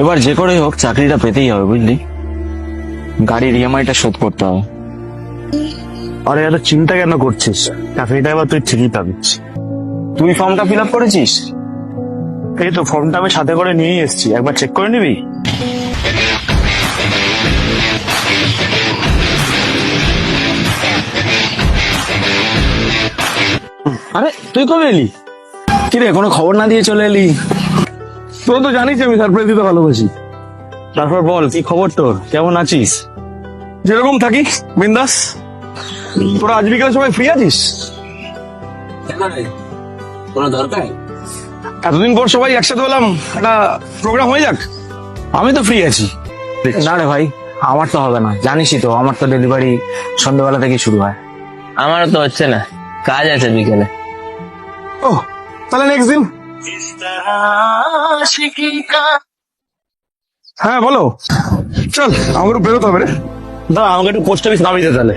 এবার যে করেই হোক চাকরিটা পেতেই হবে বুঝলি? গাড়ির ইএমআইটা শোধ করতে হবে। আরে এত চিন্তা কেন করছিস? চাকরিটা এবার তুই ঠিকই পাবি। তুই ফর্মটা ফিল আপ করেছিস? এই তো ফর্মটা আমি সাথে করে নিয়েই এসেছি। একবার চেক করে নিবি? আরে তুই কবে এলি? কিরে কোনো খবর না দিয়ে চলে এলি? তোর তো জানিস আমি সারপ্রাইজ দিতে ভালোবাসি। তারপর বল কি খবর তোর? কেমন আছিস? যেরকম থাকি বিন্দাস। তোরা আজ বিকালে সবাই ফ্রি আছিস? কোনো দরকার? এতদিন পর সবাই একসাথে হলাম একটা প্রোগ্রাম হয়ে যাক। আমি তো ফ্রি আছি। না রে ভাই আমার তো হবে না। জানিসই তো আমার তো ডেলিভারি সন্ধ্যাবেলা থেকে শুরু হয়। আমারও তো হচ্ছে না। কাজ আছে বিকেলে। ও তাহলে নেক্সট দিন। হ্যাঁ বলো। চল আমাকে বেরোতে হবে রে। দাঁড়া আমাকে একটু পোস্ট অফিস নামিয়ে দে তাহলে।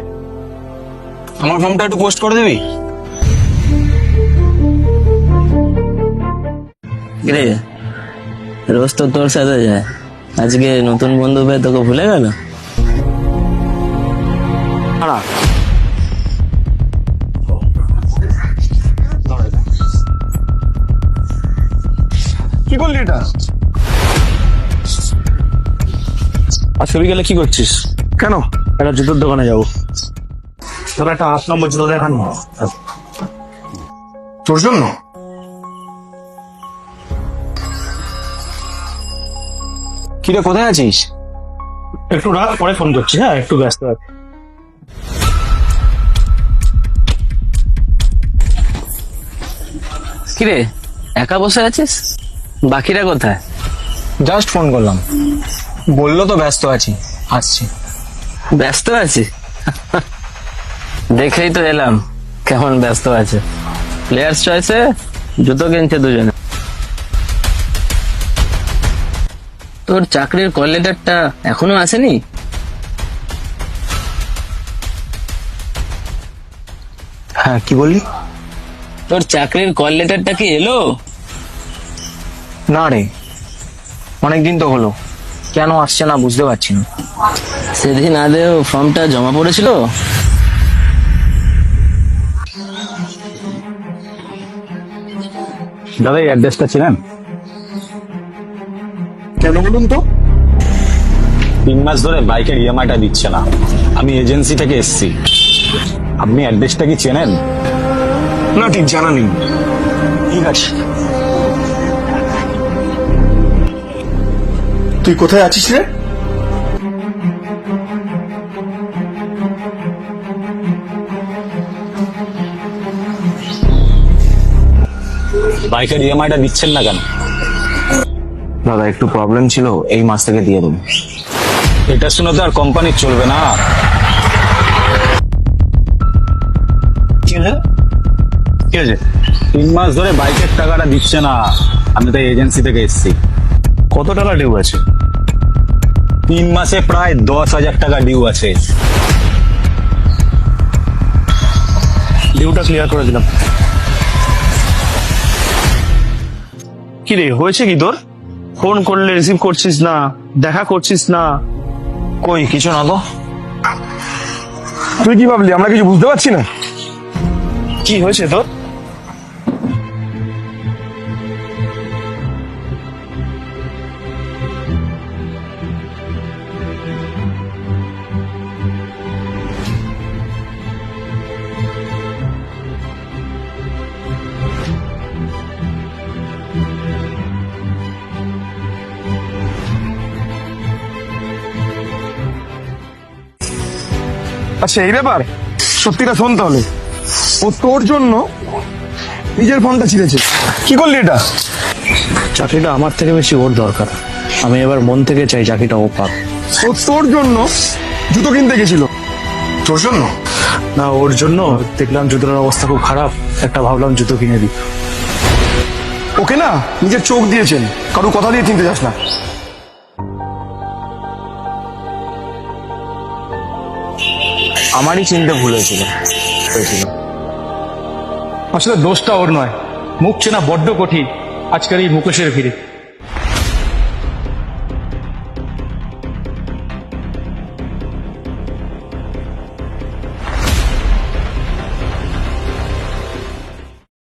আমার ফর্মটা একটু পোস্ট করে দিবি? রে রোজ তো তোর সাথে যায়। আজকে নতুন বন্ধু পেয়ে তোকে ভুলে গেল? করলি এটা আজকে বিকেলে কি করছিস? কেন? একটা জুতোর দোকানে যাব। তোর একটা আট নম্বর জুতো দেখান। তোর জন্য? কিরে কোথায় আছিস? একটু রাত পরে ফোন করছি হ্যাঁ একটু ব্যস্ত আছি। কিরে একা বসে আছিস? বাকিরা কোথায়? জাস্ট ফোন করলাম। বলল তো ব্যস্ত আছি আসছি। ব্যস্ত আছি? দেখেই তো এলাম কেমন ব্যস্ত আছে। প্লেয়ার্স চয়েসে জুতো কিনছে দুজনে। তোর চাকরির কল লেটারটা এখনও আসেনি? হ্যাঁ কি বললি? তোর চাকরির কল লেটারটা কি এলো? না রে অনেকদিন তো হলো। কেন আসছে না বুঝতে পারছি না। সেদিন আদেও ফর্মটা জমা পড়েছিল। দাদা এই অ্যাড্রেসটা ছিলেন কেন বলুন তো? তিন মাস ধরে বাইকের ইএমআইটা দিচ্ছে না। আমি এজেন্সি থেকে এসেছি। আপনি অ্যাড্রেসটা কি চেনেন? না ঠিক জানা নেই। ঠিক আছে। তুই কোথায় আছিস রে? বাইকের ইএমআইটা দিচ্ছেন না কেন? দাদা একটু প্রবলেম ছিল এই মাস থেকে দিয়ে দেবো। এটা শুনে তো আর কোম্পানি চলবে না। কি হয়েছে কি হয়েছে তিন মাস ধরে বাইকের টাকাটা দিচ্ছে না। আমি তো এজেন্সি থেকে এসেছি। কত টাকা ডিউ আছে? তিন মাসে প্রায় দশ হাজার টাকা ডিউ আছে। ডিউটা ক্লিয়ার করে দিলাম। কি রে হয়েছে কি তোর? ফোন করলে রিসিভ করছিস না দেখা করছিস না? কই কিছু না তো। তুই কি ভাবলি? আমরা কিছু বুঝতে পারছি না। কি হয়েছে তোর? আচ্ছা এই ব্যাপার? সত্যিটা শোন তাহলে। ও তোর জন্য নিজের ফোনটা ছিঁড়েছে। কি করলি এটা? চাকরিটা আমার থেকে বেশি ওর দরকার। আমি এবার মন থেকে চাই চাকরিটা ও পাক। ও তোর জন্য জুতো কিনতে গেছিল। তোর জন্য? না ওর জন্য। দেখলাম জুতোর অবস্থা খুব খারাপ। একটা ভাবলাম জুতো কিনে দিই। ওকে না নিজের চোখ দিয়েছেন। কারও কথা দিয়ে কিনতে যাস না। আমারই চিন্তা ভুল হয়েছিল। হয়েছিল। আসলে দোষটা ওর নয়। মুখ চেনা বড্ড কঠিন। আজকের এই মুকেশের ভিড়ে।